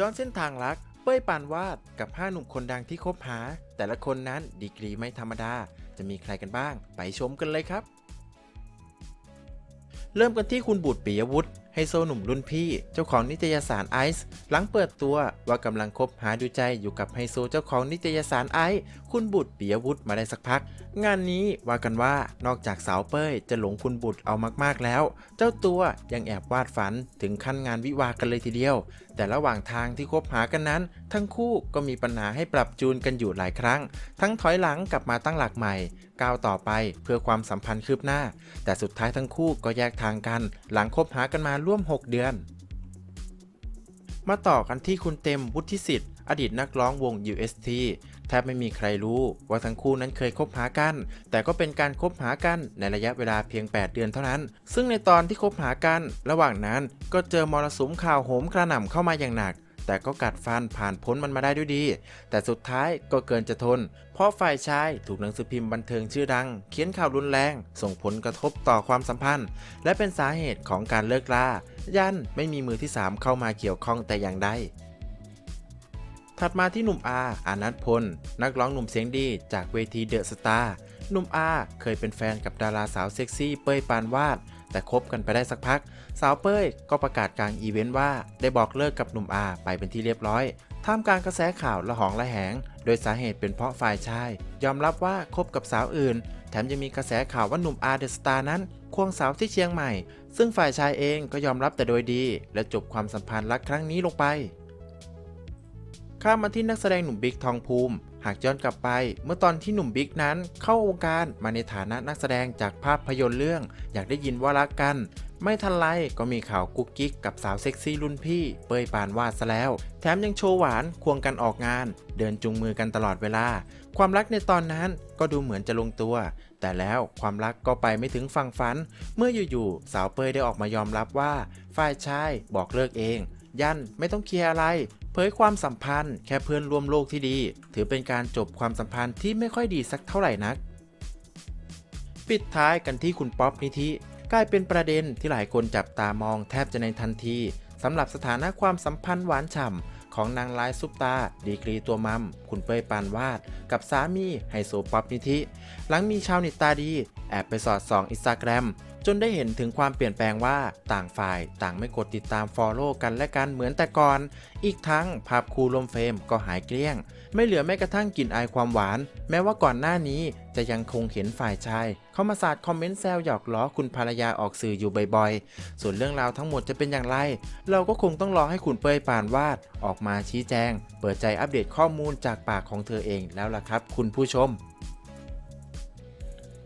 ย้อนเส้นทางรัก เป้ยปานวาดกับ 5 หนุ่มคนดังที่คบหา แต่ละคนนั้นดีกรีไม่ธรรมดา จะมีใครกันบ้าง ไปชมกันเลยครับ เริ่มกันที่คุณบุตรปิยวุฒิ ไฮโซหนุ่มรุ่นพี่ เจ้าของนิตยสารไอซ์หลังเปิดตัวว่ากำลังคบหาดูใจอยู่กับไฮโซเจ้าของนิตยสารไอซ์คุณบุตรปิยวุฒิมาได้สักพัก งานนี้ว่ากันว่านอกจากสาวเป้ยจะหลงคุณบุตรเอามากๆแล้ว เจ้าตัวยังแอบวาดฝันถึงขั้นงานวิวากันเลยทีเดียว แต่ระหว่างทางที่คบหากันนั้น ทั้งคู่ก็มีปัญหาให้ปรับจูนกันอยู่หลายครั้ง ทั้งถอยหลังกลับมาตั้งหลักใหม่ ก้าวต่อไป เพื่อความสัมพันธ์คืบหน้า แต่สุดท้ายทั้งคู่ก็แยกทางกัน หลังคบหากันมาร่วม 6 เดือน มาต่อกันที่คุณเต็มวุฒิสิทธิ์อดีตนักร้องวง UST แทบไม่มีใครรู้ว่าทั้งคู่นั้นเคยคบหากัน แต่ก็เป็นการคบหากันในระยะเวลาเพียง 8 เดือนเท่านั้น ซึ่งในตอนที่คบหากัน ระหว่างนั้นก็เจอมรสุมข่าวโหมกระหน่ำเข้ามาอย่างหนัก แต่ก็กัดฟันผ่านพ้นมันมาได้ด้วยดี แต่สุดท้ายก็เกินจะทน เพราะฝ่ายชายถูกหนังสือพิมพ์บันเทิงชื่อดัง เขียนข่าวรุนแรง ส่งผลกระทบต่อความสัมพันธ์ และเป็นสาเหตุของการเลิกลายันไม่มีมือที่ 3 เข้ามาเกี่ยวข้องแต่อย่างใดถัดมาที่หนุ่มอาอานัทพล นักร้องหนุ่มเสียงดีจากเวทีเดอะสตาร์หนุ่มอาเคยเป็นแฟนกับดาราสาวเซ็กซี่เป้ยปานวาด แต่คบกันไปได้สักพัก สาวเป้ยก็ประกาศกลางอีเวนต์ว่าได้บอกเลิกกับหนุ่มอาไปเป็นที่เรียบร้อยท่ามกลางกระแสข่าวละหองละแหง โดยสาเหตุเป็นเพราะฝ่ายชาย ยอมรับว่าคบกับสาวอื่น แถมยังมีกระแสข่าวว่าหนุ่มอาเดอะสตาร์นั้น ควงสาวที่เชียงใหม่ ซึ่งฝ่ายชายเองก็ยอมรับแต่โดยดี และจบความสัมพันธ์รักครั้งนี้ลงไป ข้ามมาที่นักแสดงหนุ่มบิ๊กทองภูมิ หากย้อนกลับไป เมื่อตอนที่หนุ่มบิ๊กนั้นเข้าวงการมาในฐานะนักแสดงจากภาพยนตร์เรื่อง อยากได้ยินว่ารักกัน ไม่ทันไรก็มีข่าวกุ๊กกิ๊กกับสาวเซ็กซี่รุ่นพี่เปยปานวาดซะแล้ว แถมยังโชว์หวานควงกันออกงาน เดินจูงมือกันตลอดเวลา ความรักในตอนนั้นก็ดูเหมือนจะลงตัว แต่แล้วความรักก็ไปไม่ถึงฝั่งฝัน เมื่ออยู่ๆสาวเปยได้ออกมายอมรับว่าฝ่ายชายบอกเลิกเอง ยันไม่ต้องเคลียร์อะไร เผยความสัมพันธ์แค่เพื่อนร่วมโลกที่ดี ถือเป็นการจบความสัมพันธ์ที่ไม่ค่อยดีสักเท่าไหร่นัก ปิดท้ายกันที่คุณป๊อปนิธิกลายเป็นประเด็นที่หลายคนจับตามองแทบจะในทันทีสำหรับสถานะความสัมพันธ์หวานฉ่ำของนางร้ายซุปตา ดีกรีตัวมัม คุณเป้ยปานวาด กับสามีไฮโซป๊อปนิธิ หลังมีชาวเน็ตตาดี แอบไปสอดส่องอินสตาแกรม จนได้เห็นถึงความเปลี่ยนแปลงว่าต่างฝ่ายต่างไม่กดติดตามฟอลโล่กันและกันเหมือนแต่ก่อน อีกทั้งภาพคู่รวมเฟรมก็หายเกลี้ยง ไม่เหลือแม้กระทั่งกลิ่นอายความหวาน แม้ว่าก่อนหน้านี้จะยังคงเห็นฝ่ายชาย เข้ามาสาดคอมเมนต์แซวหยอกล้อคุณภรรยาออกสื่ออยู่บ่อยๆ ส่วนเรื่องราวทั้งหมดจะเป็นอย่างไร เราก็คงต้องรอให้คุณเป้ยปานวาด ออกมาชี้แจง เปิดใจอัปเดตข้อมูลจากปากของเธอเองแล้วล่ะครับ คุณผู้ชม